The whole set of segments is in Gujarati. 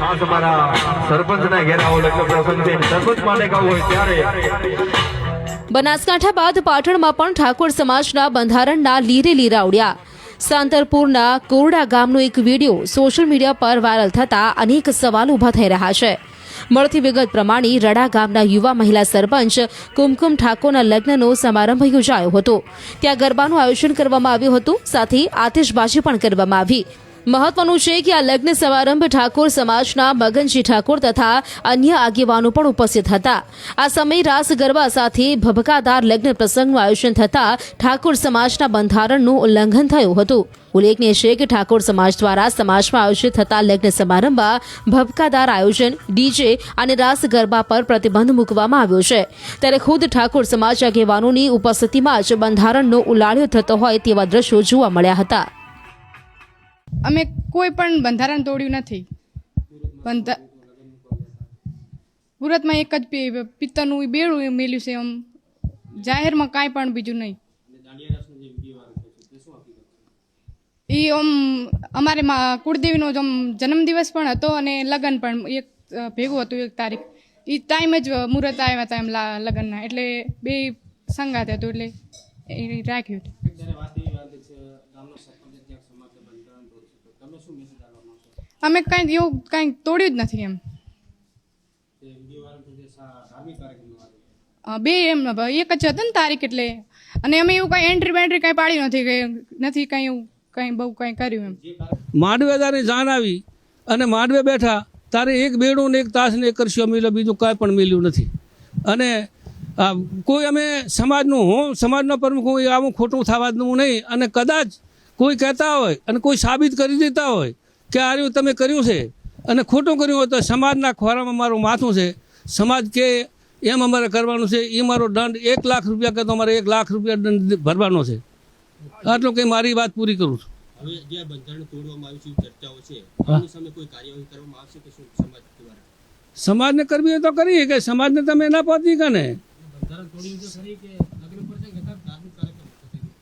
ખાસ અમારા સરપંચના ઘેર આવો લગ્ન પ્રસંગ છે. સરપંચ માટે કહું હોય ત્યારે. બનાસકાંઠા બાદ પાટણમાં પણ ઠાકોર સમાજના બંધારણના લીરે લીરા ઉડ્યા સાંતરપુરના કોરડા ગામનો એક વીડિયો સોશિયલ મીડિયા પર વાયરલ થતા અનેક સવાલ ઊભા થઈ રહ્યા છે. મળતી વિગત પ્રમાણે રડા ગામના યુવા મહિલા સરપંચ કુમકુમ ઠાકોરના લગ્નનો સમારંભ યોજાયો હતો. ત્યાં ગરબાનું આયોજન કરવામાં આવ્યું હતું, સાથે આતિશબાજી પણ કરવામાં આવી. મહત્વનું છે કે આ લગ્ન સમારંભ ઠાકોર સમાજના મગનજી ઠાકોર તથા અન્ય આગેવાનો પણ ઉપસ્થિત હતા. આ સમયે રાસ ગરબા સાથે ભભકાદાર લગ્ન પ્રસંગનું આયોજન થતા ઠાકોર સમાજના બંધારણનું ઉલ્લંઘન થયું હતું. ઉલ્લેખનીય છે કે ઠાકોર સમાજ દ્વારા સમાજમાં આયોજિત થતા લગ્ન સમારંભમાં ભભકાદાર આયોજન, ડીજે અને રાસ ગરબા પર પ્રતિબંધ મૂકવામાં આવ્યો છે. ત્યારે ખુદ ઠાકોર સમાજ આગેવાનોની ઉપસ્થિતિમાં જ બંધારણનો ઉલાળ્યો થતો હોય તેવા દ્રશ્યો જોવા મળ્યા હતા. અમે કોઈ પણ બંધારણ તોડ્યું નથી. સુરતમાં એક જ પી- પિત્તરનું બેડું મેલ્યું છે એમ. જાહેરમાં કાંઈ પણ બીજું નહીં. એ આમ અમારે કુળદેવીનો જ આમ જન્મદિવસ પણ હતો અને લગ્ન પણ એક ભેગું હતું એક તારીખ. એ ટાઈમ જ મુહૂર્ત આવ્યા હતા એમ લગ્નના. એટલે બે સંગાત હતું એટલે એ રાખ્યું હતું. અમે કાંઈ એવું કાંઈ તોડ્યું જ નથી એમ. બે એમ એક જ હતા ને તારીખ એટલે. અને અમે એવું કાંઈ એન્ટ્રી બેન્ટ્રી કાંઈ પાડી નથી કે, નથી કાંઈ એવું કાંઈ બહુ કાંઈ કર્યું એમ. માંડવે તારે જાણ આવી અને માંડવે બેઠા, તારે એક બેડું ને એક તાસ ને એક કરશો મિલ્યો બીજું કાંઈ પણ મિલ્યું નથી. અને કોઈ અમે સમાજનું, હું સમાજનો પ્રમુખ, હું આવું ખોટું થવા દઉં નહીં. અને કદાચ કોઈ કહેતા હોય અને કોઈ સાબિત કરી દેતા હોય કે આ રહ્યું તમે કર્યું છે? અને ખોટું કર્યું હોય તો સમાજના ખોરામાં મારું માથું છે. સમાજ કે એમ અમારે કરવાનું છે એ મારો દંડ એક લાખ રૂપિયા કરતો તો અમારે એક લાખ રૂપિયા દંડ ભરવાનો છે. આટલું કંઈ મારી વાત પૂરી કરું છું. હવે જે આ બંધારણ તોડવામાં આવ્યું છે એવી ચર્ચાઓ છે આની સામે કોઈ કાર્યવાહી કરવામાં આવશે કે શું સમાજ દ્વારા? સમાજને કરવી હોય તો કરીએ કે સમાજને તમે ના પહોંચી કે ને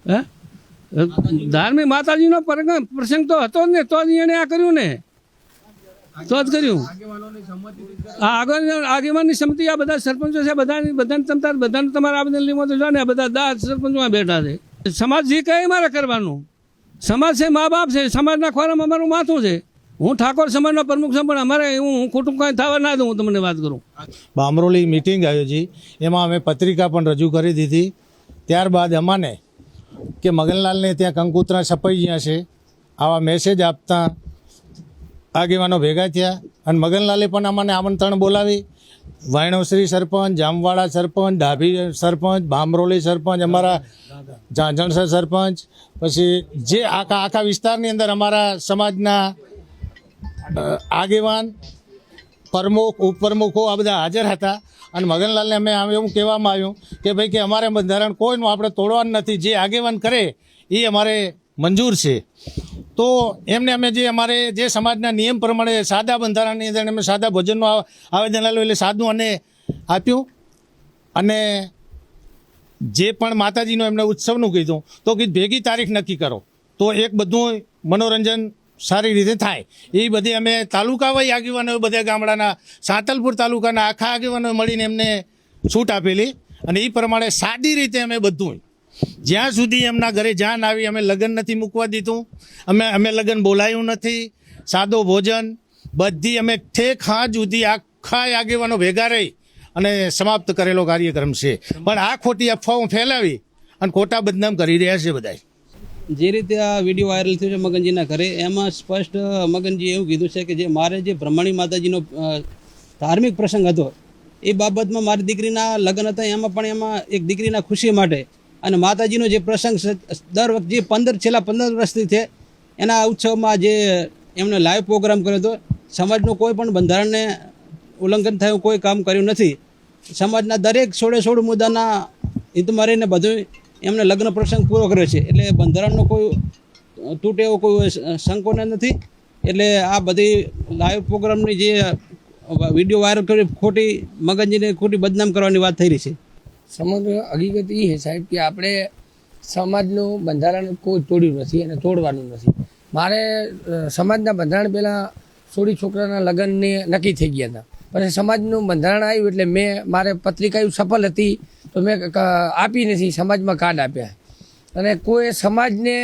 હે? ધાર્મિક માતાજીનો પ્રસંગ તો હતો જ ને, તો જ એણે આ કર્યું ને. તો જ કર્યું. આ આગળ આગેવાનની સંમતિ, આ બધા સરપંચો છે બધાની બધાને તમતા બધાને તમારા આવેદન લેવા તો જો ને બધા દા સરપંચમાં બેઠા છે. સમાજ જે કહે મારે કરવાનું. સમાજ છે મા બાપ છે, સમાજના ખોરામાં અમારું માથું છે. હું ઠાકોર સમાજનો પ્રમુખ છું, પણ અમારે હું હું ખોટું કાંઈ થવા ના દઉં, હું તમને વાત કરું. બામરોલી મિટિંગ આયોજી. એમાં અમે પત્રિકા પણ રજૂ કરી દીધી. ત્યારબાદ અમાને કે મગનલાલને ત્યાં કંકુતરા છપાઈ ગયા છે, આવા મેસેજ આપતા આગેવાનો ભેગા થયા અને મગનલાલે પણ અમને આમંત્રણ બોલાવી. વાયણોશ્રી સરપંચ, જામવાડા સરપંચ, ડાભી સરપંચ, બામરોલી સરપંચ, અમારા ઝાંઝણસર સરપંચ, પછી જે આખા આખા વિસ્તારની અંદર અમારા સમાજના આગેવાન પ્રમુખ, ઉપપ્રમુખો આ બધા હાજર હતા. અને મગનલાલને અમે એવું કહેવામાં આવ્યું કે ભાઈ કે અમારે બંધારણ કોઈનું આપણે તોડવાનું નથી. જે આગેવાન કરે એ અમારે મંજૂર છે. તો એમને અમે જે અમારે જે સમાજના નિયમ પ્રમાણે સાદા બંધારણની અંદર અમે સાદા ભોજનનું આવેદન આપ્યું એટલે સાદું અને આપ્યું. અને જે પણ માતાજીનું એમને ઉત્સવનું કીધું, તો કીધું, ભેગી તારીખ નક્કી કરો. તો એક બધું મનોરંજન સારી રીતે થાય. એ બધી અમે તાલુકા વય આગેવાનો બધા ગામડાના, સાંતલપુર તાલુકાના આખા આગેવાનો મળીને એમને છૂટ આપેલી અને એ પ્રમાણે સાદી રીતે અમે બધું જ્યાં સુધી એમના ઘરે જાન આવી, અમે લગ્ન નથી મૂકવા દીધું, અમે અમે લગ્ન બોલાયું નથી, સાદો ભોજન, બધી અમે ઠેક હાથ સુધી આખા આગેવાનો ભેગા રહી અને સમાપ્ત કરેલો કાર્યક્રમ છે. પણ આ ખોટી અફવાઓ ફેલાવી અને ખોટા બદનામ કરી રહ્યા છે બધાય. જે રીતે આ વીડિયો વાયરલ થયો છે મગનજીના ઘરે, એમાં સ્પષ્ટ મગનજીએ એવું કીધું છે કે જે મારે જે બ્રહ્મણી માતાજીનો ધાર્મિક પ્રસંગ હતો, એ બાબતમાં મારી દીકરીના લગ્ન હતા, એમાં પણ એમાં એક દીકરીના ખુશી માટે અને માતાજીનો જે પ્રસંગ દર વખત જે પંદર, છેલ્લા પંદર વર્ષથી છે, એના ઉત્સવમાં જે એમણે લાઈવ પ્રોગ્રામ કર્યો હતો, સમાજનું કોઈ પણ બંધારણને ઉલ્લંઘન થયું, કોઈ કામ કર્યું નથી, સમાજના દરેક સોળે સોળ મુદ્દાના હિતમાં રહીને બધું એમને લગ્ન પ્રસંગ પૂરો કર્યો છે. એટલે બંધારણનો કોઈ તૂટે એવો કોઈ સંકોને નથી. એટલે આ બધી લાઈવ પ્રોગ્રામની જે વીડિયો વાયરલ કરી, ખોટી મગજને ખોટી બદનામ કરવાની વાત થઈ રહી છે. સમગ્ર હકીકત એ છે સાહેબ કે આપણે સમાજનું બંધારણ કોઈ તોડ્યું નથી અને તોડવાનું નથી. મારે સમાજના બંધારણ પહેલાં સોળી છોકરાના લગ્નને નક્કી થઈ ગયા હતા. પછી સમાજનું બંધારણ આવ્યું એટલે મેં, મારે પત્રિકા એવું સફળ હતી, તો મેં આપી નથી, સમાજમાં કાર્ડ આપ્યા. અને કોઈ સમાજને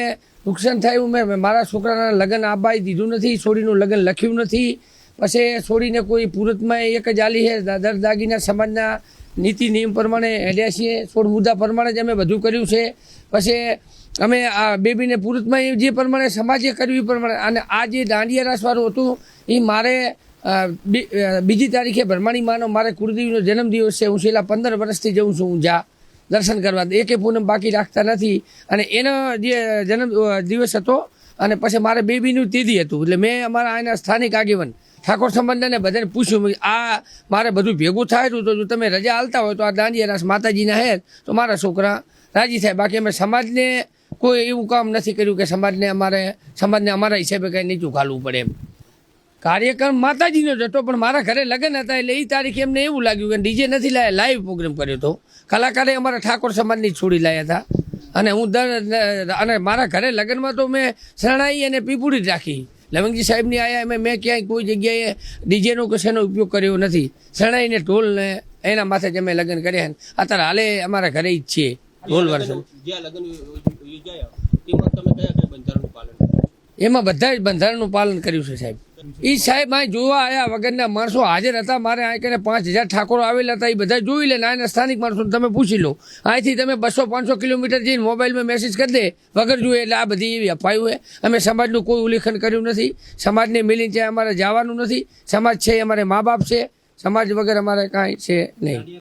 નુકસાન થાય એવું મેં મારા છોકરાના લગ્ન આબાઈ દીધું નથી, છોડીનું લગ્ન લખ્યું નથી. પછી છોડીને કોઈ પૂરતમાં એક જ આલી છે દર દાગીના સમાજના નીતિ, નિયમ પ્રમાણે હેડ્યા છીએ, છોડ મુદ્દા પ્રમાણે જ અમે બધું કર્યું છે. પછી અમે આ બેબીને પૂરતમાં જે પ્રમાણે, સમાજે કર્યું એ પ્રમાણે, અને આ જે દાંડિયા રાસવાળું હતું, એ મારે બીજી તારીખે ભરમાણી માનો, મારે કુળદેવીનો જન્મદિવસ છે, હું છેલ્લા પંદર વર્ષથી જઉં છું હું જા, દર્શન કરવા. એકે પૂનમ બાકી રાખતા નથી. અને એનો જે જન્મ દિવસ હતો, અને પછી મારે બેબીનું તિથિ હતું, એટલે મેં અમારા અહીંના સ્થાનિક આગેવાન ઠાકોર સંબંધને બધાને પૂછ્યું આ મારે બધું ભેગું થાય તો જો તમે રજા હાલતા હોય, તો આ દાંડિયા માતાજીના હે, તો મારા છોકરા રાજી થાય. બાકી અમે સમાજને કોઈ એવું કામ નથી કર્યું કે સમાજને અમારે, સમાજને અમારા હિસાબે કંઈ નીચું ઘાલવું પડે એમ. કાર્યક્રમ માતાજીનો જ હતો પણ મારા ઘરે લગ્ન હતા એટલે એ તારીખે એમને એવું લાગ્યું કે ડીજે નથી લાયા લાઈવ પ્રોગ્રામ કર્યો હતો. કલાકારે અમારા ઠાકોર સમાજની છોડી લાયા હતા. અને હું દર અને મારા ઘરે લગ્નમાં તો મેં શરણાઈ અને પીપુડી જ રાખી. લવંગજી સાહેબની આયા એમ મેં ક્યાંય કોઈ જગ્યાએ ડીજેનો કશેનો ઉપયોગ કર્યો નથી. શરણાઈને ઢોલને એના માથે જ અમે લગ્ન કર્યા ને અત્યારે હાલે અમારા ઘરે જ છીએ. ઢોલ વર્ષ જ્યાં લગ્ન યોજાયા તેમાં તમે કયા કયા બંધારણનું પાલન કર્યું? છે? એમાં બધા જ બંધારણનું પાલન કર્યું છે સાહેબ. એ સાહેબ, અહીં જોવા આવ્યા વગરના માણસો હાજર હતા. મારે અહીં કરીને પાંચ હજાર ઠાકોરો આવેલા હતા. એ બધા જોઈ લે અહીંના સ્થાનિક માણસો તમે પૂછી લો. અહીંથી તમે બસો પાંચસો કિલોમીટર જઈને મોબાઈલમાં મેસેજ કરી દે. વગર જોઈએ એટલે આ બધી એવી અપાયું છે. અમે સમાજનું કોઈ ઉલ્લેખન કર્યું નથી. સમાજને મિલીને ત્યાં અમારે જવાનું નથી. સમાજ છે અમારે મા બાપ છે. સમાજ વગર અમારે કાંઈ છે નહીં.